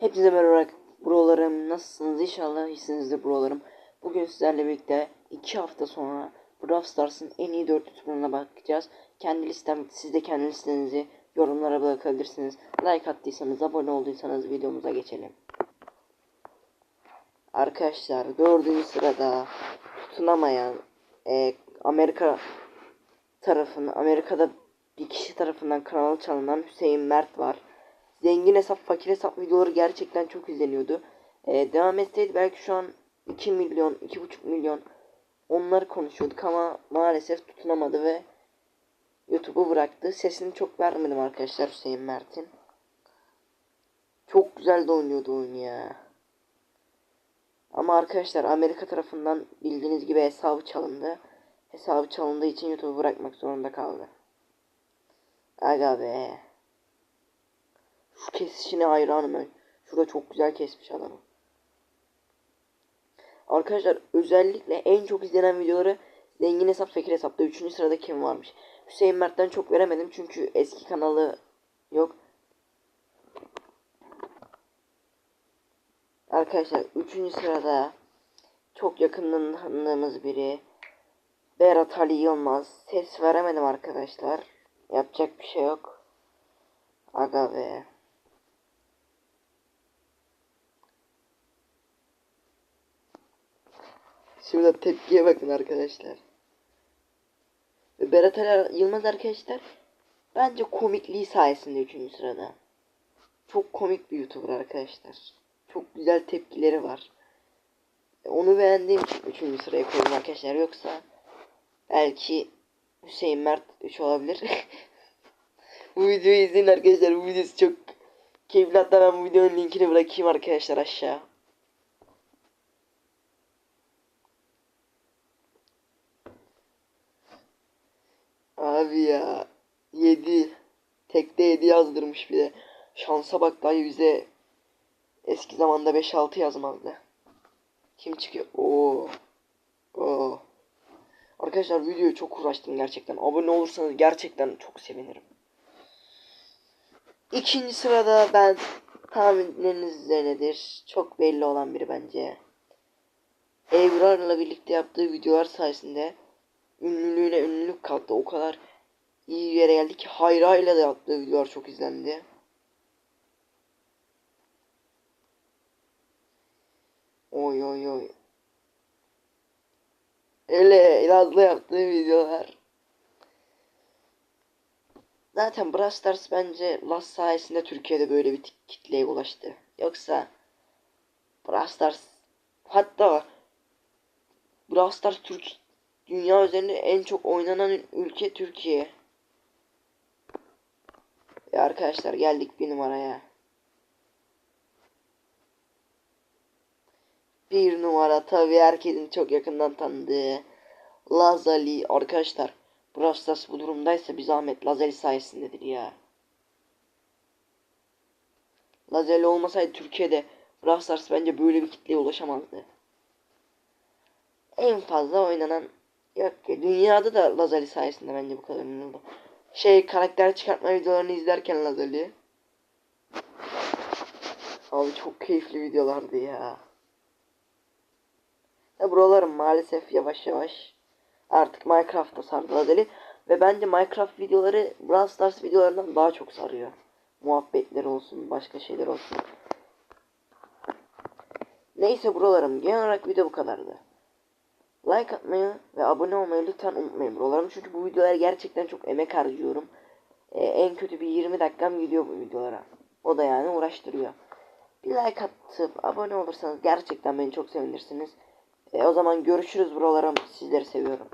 Hepinize merhaba buralarım. Nasılsınız? İnşallah iyisinizdir buralarım. Bugün sizlerle birlikte 2 hafta sonra Brawl Stars'ın en iyi 4 YouTuber'ına bakacağız. Kendi listem, siz de kendi listenizi yorumlara bırakabilirsiniz. Like attıysanız, abone olduysanız videomuza geçelim. Arkadaşlar dördüncü sırada tutunamayan e, Amerika tarafını Amerika'da bir kişi tarafından kanalı çalınan Hüseyin Mert var. Zengin hesap, fakir hesap videoları gerçekten çok izleniyordu. Ee, devam etseydi belki şu an 2 milyon, 2,5 milyon onları konuşuyorduk ama maalesef tutunamadı ve YouTube'u bıraktı. Sesini çok vermedim arkadaşlar Hüseyin Mert'in. Çok güzel de oynuyordu oyunu ya. Ama arkadaşlar Amerika tarafından bildiğiniz gibi hesabı çalındı. Hesabı çalındığı için YouTube'u bırakmak zorunda kaldı. Aga be. Şu kesişine hayranım ben. Şurada çok güzel kesmiş adamı. Arkadaşlar özellikle en çok izlenen videoları zengin hesap fakir hesapta 3. sırada kim varmış? Hüseyin Mert'ten çok veremedim çünkü eski kanalı yok. Arkadaşlar 3. sırada çok yakınlığımız biri Berat Ali Yılmaz. Ses veremedim arkadaşlar. Yapacak bir şey yok. Aga be. Şurada tepkiye bakın arkadaşlar. Ve Berat Ali Yılmaz arkadaşlar bence komikliği sayesinde 3. sırada. Çok komik bir YouTuber arkadaşlar. Çok güzel tepkileri var. Onu beğendiğim için 3. sıraya koydum arkadaşlar. Yoksa belki Hüseyin Mert 3 olabilir. bu videoyu izleyin arkadaşlar. Bu videosu çok keyifli. Hatta ben bu videonun linkini bırakayım arkadaşlar aşağı. Abi ya. 7. Tekte 7 yazdırmış bir de. Şansa bak dayı bize eski zamanda 5-6 yazmazdı. Kim çıkıyor? Oo. Oo. Arkadaşlar videoyu çok uğraştım gerçekten. Abone olursanız gerçekten çok sevinirim. İkinci sırada ben tahminleriniz nedir? Çok belli olan biri bence. Ebrar'la birlikte yaptığı videolar sayesinde ünlülüğüne ünlülük kalktı. O kadar iyi yere geldi ki Hayra ile de yaptığı videolar çok izlendi. Oy oy oy. Öyle İlaz'la yaptığı videolar. Zaten Brawl Stars bence Last sayesinde Türkiye'de böyle bir kitleye ulaştı. Yoksa Brawl Stars hatta Brawl Stars Türk dünya üzerinde en çok oynanan ülke Türkiye. Ve arkadaşlar geldik bir numaraya. Bir numara tabi herkesin çok yakından tanıdığı Lazali arkadaşlar. Brawl Stars bu durumdaysa bir zahmet Lazali sayesindedir ya. Lazali olmasaydı Türkiye'de Brawl Stars bence böyle bir kitleye ulaşamazdı. En fazla oynanan yok dünyada da Lazali sayesinde bence bu kadar ünlü oldu. Şey karakter çıkartma videolarını izlerken Lazali. Abi çok keyifli videolardı ya. Ya buralarım maalesef yavaş yavaş artık Minecraft'ta sardı Lazali. Ve bence Minecraft videoları Brawl Stars videolarından daha çok sarıyor. Muhabbetler olsun, başka şeyler olsun. Neyse buralarım genel olarak video bu kadardı. Like atmayı ve abone olmayı lütfen unutmayın buralarım. Çünkü bu videolara gerçekten çok emek harcıyorum. Ee, en kötü bir 20 dakikam gidiyor bu videolara. O da yani uğraştırıyor. Bir like atıp abone olursanız gerçekten beni çok sevinirsiniz. E, o zaman görüşürüz buralarım. Sizleri seviyorum.